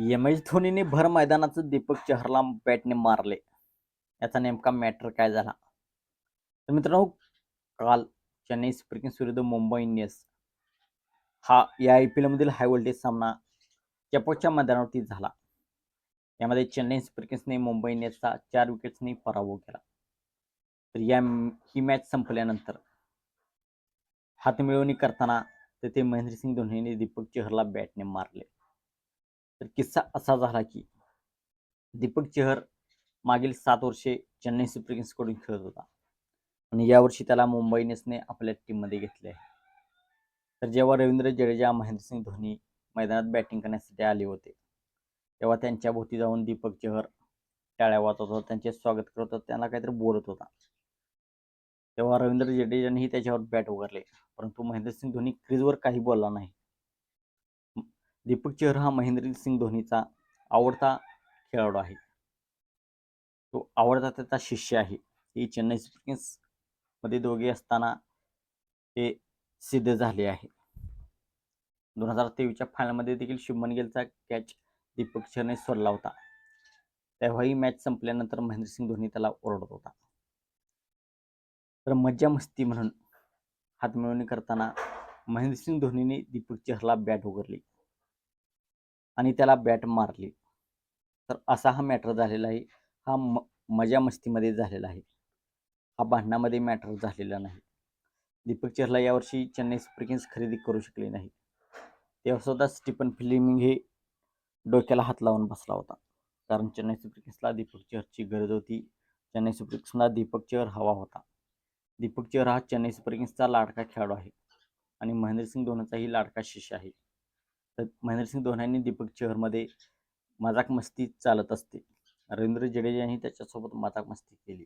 M H धोनीने भर मैदानाचं दीपक चहरला बॅटने मारले. याचा नेमका मॅटर काय झाला? तर मित्रांनो काल चेन्नई सुपर किंग्स विरुद्ध मुंबई इंडियन्स हा या आय पी एलमधील हाय व्होल्टेज सामना चपोच्या मैदानावरती झाला. यामध्ये चेन्नई सुपर किंग्सने मुंबई इंडियन्सचा चार विकेट्सने पराभव केला. तर या ही मॅच संपल्यानंतर हातमिळवणी करताना तेथे महेंद्रसिंग धोनीने दीपक चहरला बॅटने मारले. तर किस्सा असा झाला की दीपक चहर मागील सात वर्षे चेन्नई सुपर किंग्सकडून खेळत होता. आणि यावर्षी त्याला मुंबई इंडियन्सने आपल्या टीममध्ये घेतले आहे. तर जेव्हा रवींद्र जडेजा महेंद्रसिंग धोनी मैदानात बॅटिंग करण्यासाठी आले होते तेव्हा त्यांच्या भोवती जाऊन दीपक चहर टाळ्या वाजवत होता त्यांचे स्वागत करत होता त्यांना काहीतरी बोलत होता. तेव्हा रवींद्र जडेजानेही त्याच्यावर बॅट उगारले परंतु महेंद्रसिंग धोनी क्रीजवर काही बोलला नाही. दीपक चहर हा महेंद्रसिंग धोनीचा आवडता खेळाडू आहे. तो आवडता त्याचा शिष्य आहे. ही चेन्नई सुपर किंग्समध्ये दोघे असताना ते सिद्ध झाले आहे. दोन हजार तेवीसच्या फायनलमध्ये देखील शुभमन गिलचा कॅच दीपक चहरने सोडला होता. तेव्हाही मॅच संपल्यानंतर महेंद्रसिंग धोनी त्याला ओरडत होता. तर मज्जा मस्ती म्हणून हातमिळवणी करताना महेंद्रसिंग धोनीने दीपक चहरला बॅट उघडली. आणि त्याला बॅट मारली. तर असा हा मॅटर झालेला आहे. हा म मजा मस्तीमध्ये झालेला आहे. हा भांडणामध्ये मॅटर झालेला नाही. दीपक चहरला यावर्षी चेन्नई सुपर किंग्स खरेदी करू शकले नाही. तेव्हा सुद्धा स्टीफन फिलिमिंग हे डोक्याला हात लावून बसला होता. कारण चेन्नई सुपर किंग्सला दीपक चहरची गरज होती. चेन्नई सुपर किंग्सला दीपक चहर हवा होता. दीपक चहर हा चेन्नई सुपर किंग्सचा लाडका खेळाडू आहे. आणि महेंद्रसिंग धोनीचाही लाडका शिष्य आहे. तर महेंद्रसिंग धोनीने दीपक चहरमध्ये मजाक मस्ती चालत असते. रवींद्र जडेजाने यांनी त्याच्यासोबत मजाक मस्ती केली.